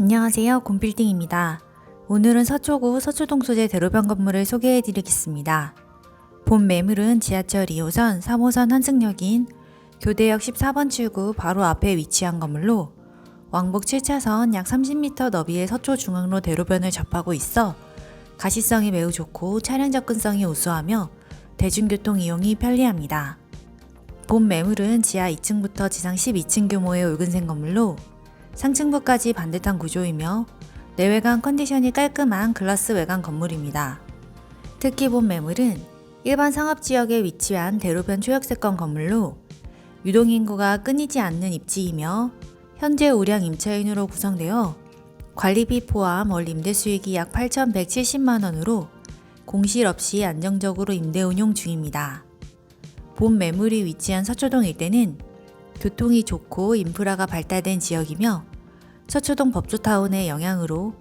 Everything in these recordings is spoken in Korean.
안녕하세요. 곰빌딩입니다. 오늘은 서초구 서초동 소재 대로변 건물을 소개해 드리겠습니다. 본 매물은 지하철 2호선 3호선 환승역인 교대역 14번 출구 바로 앞에 위치한 건물로 왕복 7차선 약 30m 너비의 서초 중앙로 대로변을 접하고 있어 가시성이 매우 좋고 차량 접근성이 우수하며 대중교통 이용이 편리합니다. 본 매물은 지하 2층부터 지상 12층 규모의 붉은색 건물로 상층부까지 반듯한 구조이며 내외관 컨디션이 깔끔한 글라스 외관 건물입니다. 특히 본 매물은 일반 상업지역에 위치한 대로변 초역세권 건물로 유동인구가 끊이지 않는 입지이며 현재 우량 임차인으로 구성되어 관리비 포함 월 임대 수익이 약 8,170만 원으로 공실 없이 안정적으로 임대 운용 중입니다. 본 매물이 위치한 서초동 일대는 교통이 좋고 인프라가 발달된 지역이며 서초동 법조타운의 영향으로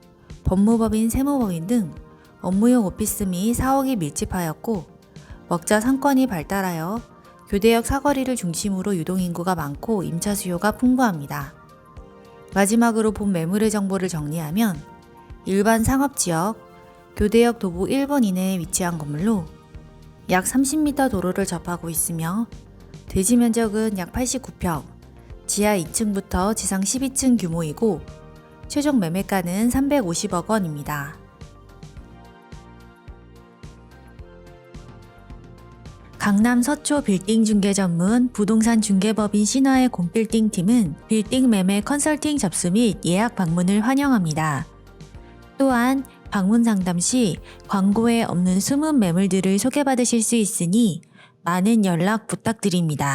법무법인, 세무법인 등 업무용 오피스 및 사옥이 밀집하였고 먹자 상권이 발달하여 교대역 사거리를 중심으로 유동인구가 많고 임차 수요가 풍부합니다. 마지막으로 본 매물의 정보를 정리하면 일반 상업지역, 교대역 도보 1번 이내에 위치한 건물로 약 30m 도로를 접하고 있으며 대지 면적은 약 89평, 지하 2층부터 지상 12층 규모이고 최종 매매가는 350억 원입니다. 강남 서초 빌딩 중개 전문 부동산 중개법인 신화의 곰빌딩 팀은 빌딩 매매 컨설팅 접수 및 예약 방문을 환영합니다. 또한 방문 상담 시 광고에 없는 숨은 매물들을 소개받으실 수 있으니 많은 연락 부탁드립니다.